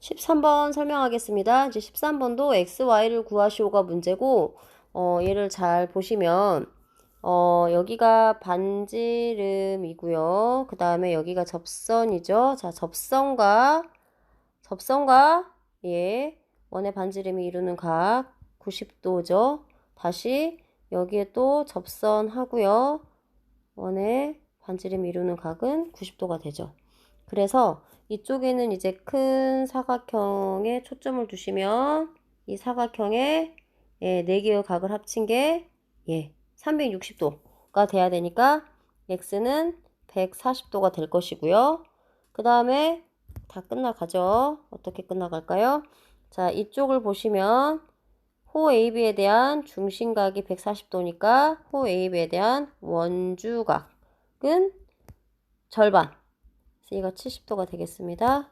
13번 설명하겠습니다. 이제 13번도 x, y를 구하시오가 문제고, 어, 얘를 잘 보시면, 어, 여기가 반지름이고요. 그 다음에 여기가 접선이죠. 자, 접선과, 접선과, 예, 원의 반지름이 이루는 각 90도죠. 다시 여기에 또 접선하고요. 원의 반지름 이루는 각은 90도가 되죠. 그래서 이쪽에는 이제 큰 사각형에 초점을 두시면 이 사각형에 예, 4개의 각을 합친 게 예, 360도가 돼야 되니까 x는 140도가 될 것이고요. 그 다음에 다 끝나가죠. 어떻게 끝나갈까요? 자, 이쪽을 보시면 호 AB에 대한 중심각이 140도니까 호 AB에 대한 원주각은 절반. 얘가 70도가 되겠습니다.